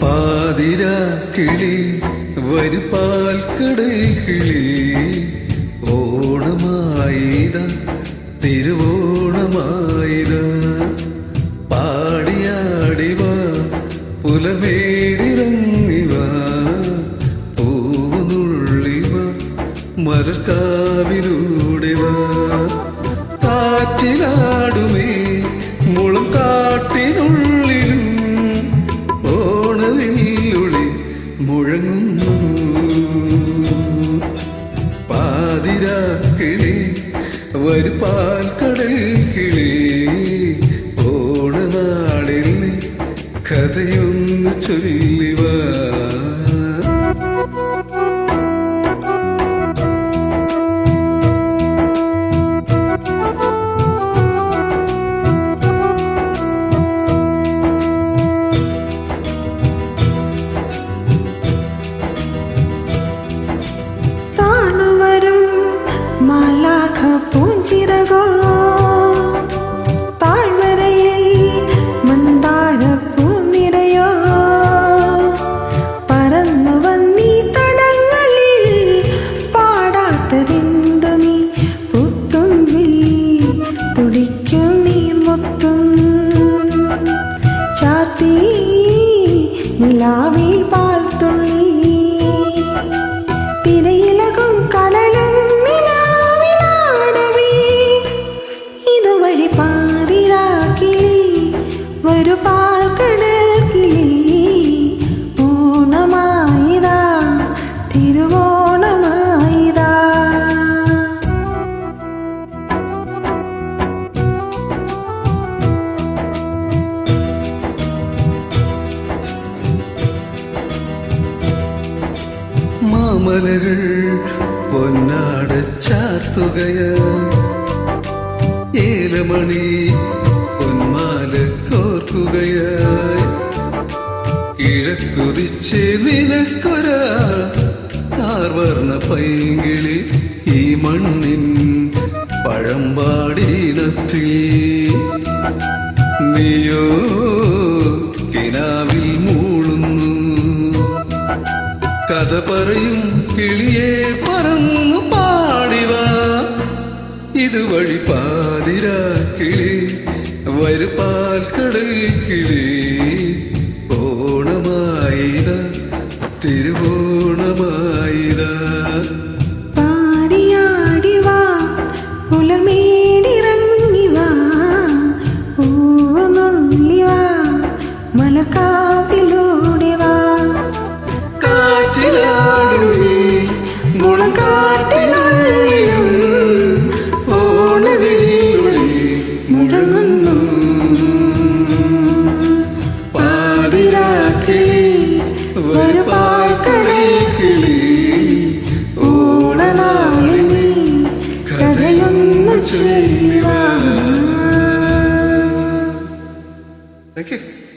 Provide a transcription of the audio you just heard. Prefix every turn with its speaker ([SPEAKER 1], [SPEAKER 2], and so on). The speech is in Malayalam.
[SPEAKER 1] പാതിര കിളി വരു പാൽക്കടൽ കിളി ഓണമായിത തിരുവോണമായിത. പാടിയാടിവ പുലമേടിറങ്ങിവ. പൂവുനുള്ളിവ മലർക്കാവിലൂടെ വാ. കാറ്റിലാടുമേ മുളം കാട്ടിനുള്ളിലും ഒരു പാൽക്കടൽ കിളി ഓണനാളിൽ കഥയൊന്ന് ചൊല്ലിവാ.
[SPEAKER 2] പൂഞ്ചിറകോ താഴ്വരയിൽ ചാത്തി നിലാവിൽ
[SPEAKER 1] മാമലകൾ പൊന്നാട ചാർത്തുകയ. ഏലമണി പൊന്മാല തോർക്കുകയ. കിഴക്കുതിച്ച് നിനക്കൊരാ ആർവർണ പൈങ്കിളി ഈ മണ്ണിൻ പഴമ്പാടിയിടത്തിൽ. നീയോ കിനാവിൽ മൂളുന്നു. കഥ പറയും കിളിയെ പറന്നു പാടിവ. ഇതുവഴി പാതിരാ കിളി വരുപാൽ കടൽ കിളി. ഓണമായിത തിരുവോണമായിത.
[SPEAKER 2] പാടിയാടിവാ Okay